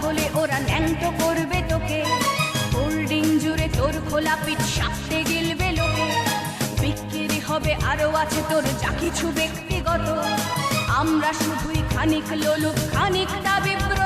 হলে ওরা ন্যাংটো করবে তোকে। হোল্ডিং জুড়ে তোর খোলা পিঠ সাপতে গিলবে লোকে। বিক্রি হবে আরও আছে তোর যা কিছু ব্যক্তিগত। আমরা শুধুই খানিক লোলুপ খানিকটা বিব্রত।